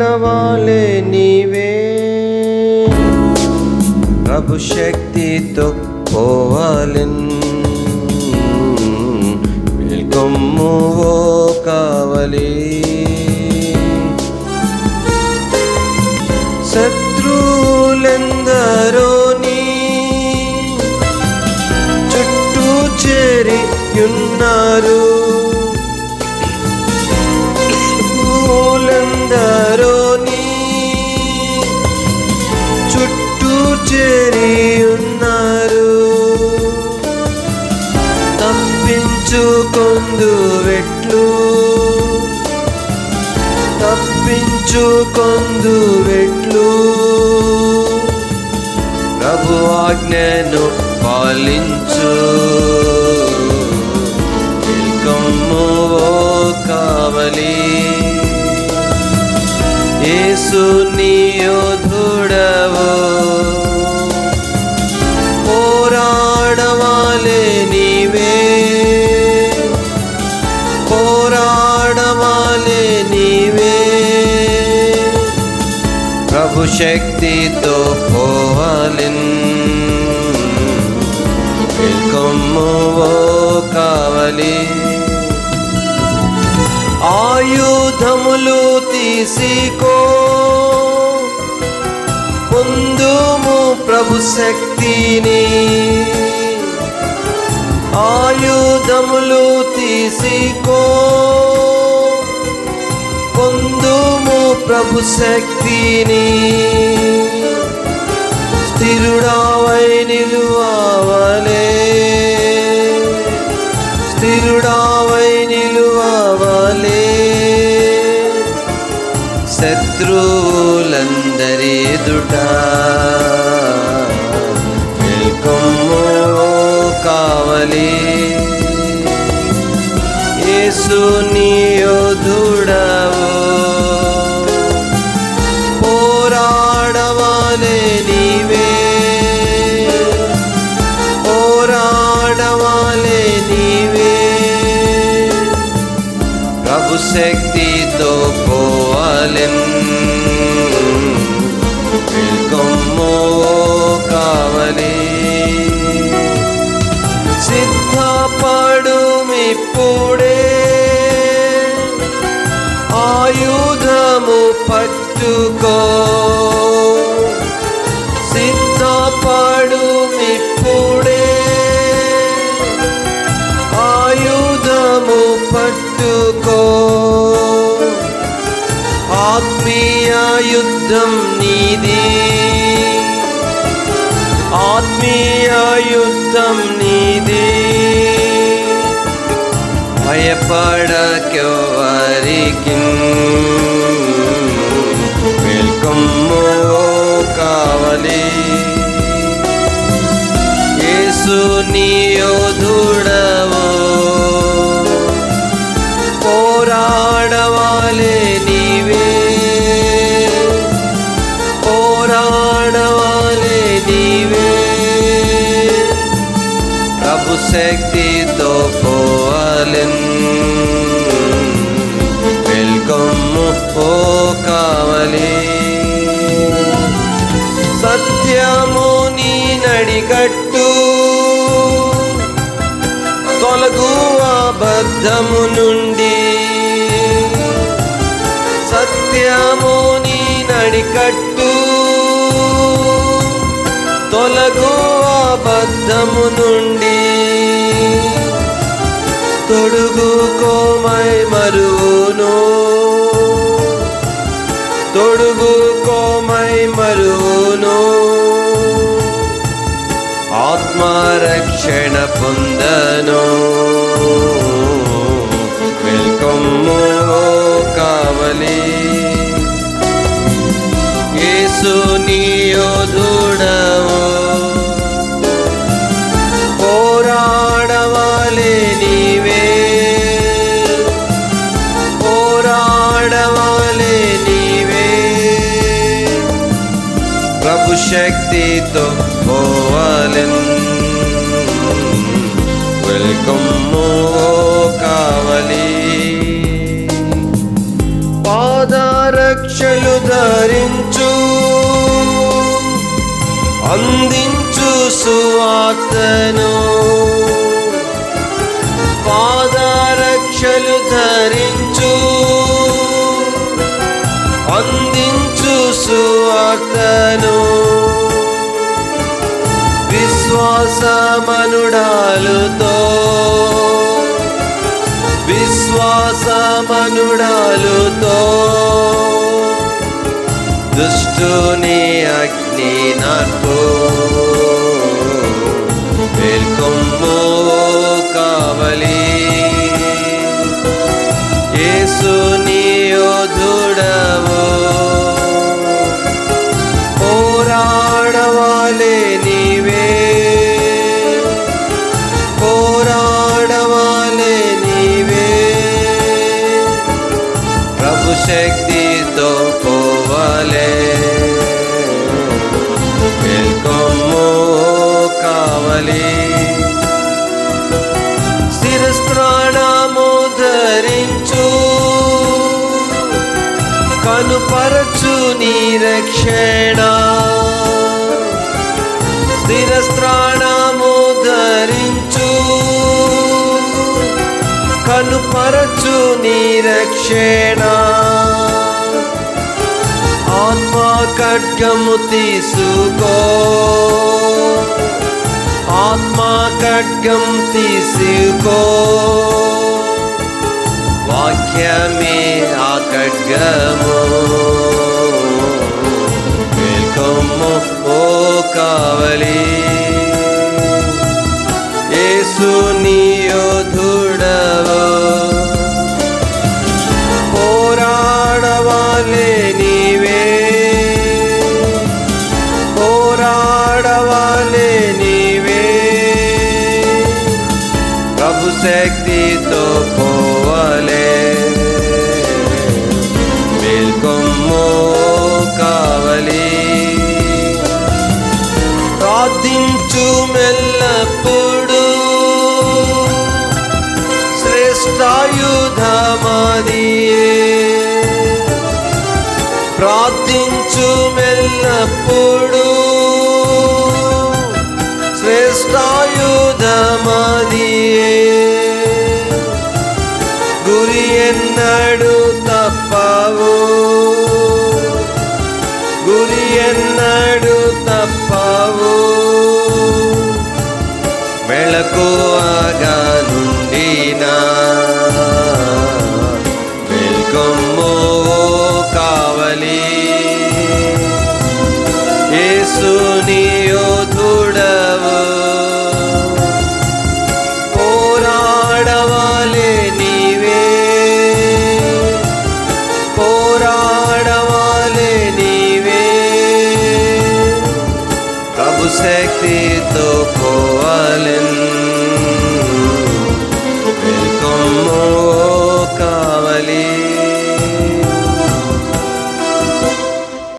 నడవాలే నీవే. ప్రభు శక్తితో పోవాలెన్. వెళ్ళొమ్ము ఓ కావలి. శత్రువులెందరోని చుట్టూ చేరి ఉన్నారు. తప్పించుకొందు వెట్లు తప్పించుకొందు వెట్లు. ప్రభు ఆజ్ఞను పాలించు. నిల్కొమ్ము కావలి. యేసు నీ శక్తితో పోవాలిన్. కొమ్మువో కావలి. ఆయుధములు తీసికో. పొందుము ప్రభు శక్తిని. ఆయుధములు తీసికో. పొందుము ప్రభు శక్తిని. స్థిరుడావై నిలువలే స్థిరుడావై నిలువలే శత్రువులందరి ఎదుట కావలి. యేసుని శక్తితో పోవాలెన్ కొమ్ము కావలి. సిద్ధపడుమిప్పుడే యుద్ధం నీది ఆత్మీయ యుద్ధం నీది భయపడకెవరికి మేల్కొమ్ము కావలి యేసు నీ శక్తితో పోవాలెన్ వెల్కొమ్ము ఓ కావలి. సత్యము నీ నడికట్టు. తొలగు అబద్ధము నుండి. సత్యము నీ నడికట్టు. తొలగు అబద్ధము నుండి. తొడుగు కోమై మరువును. తొడుగు కోమై మరువును. ఆత్మరక్షణ పొందను. వెల్కొమ్ము ఓ శక్తితో పోవాలెన్. వెల్కమ్మో కావలి. పాదారక్షలు ధరించు. అందించు సువార్తను. పాదారక్షలు ధరించు. అందించు సువార్త విశ్వాసమనుడాలుతో దుష్టుని అగ్ని నాతో. కనుపరచు నీ రక్షణ. స్థిరస్త్రాణము ధరించు. కనుపరచు నీ రక్షణ. ఆత్మ ఖడ్గము తీసుకో. ఆత్మ ఖడ్గం తీసుకో. వాక్యమే ఆ ఖడ్గము మేల్కొమ్ము ఓ కావలి. యేసు శక్తితో పోవలే. మేల్కొమ్ము కావలి. ప్రార్థించు మెల్లప్పుడు. శ్రేష్టాయుధమాది ప్రార్థించు మెల్లప్పుడు. ఎన్నడు తప్పవు. ప్రభు శక్తితో పోవాలెన్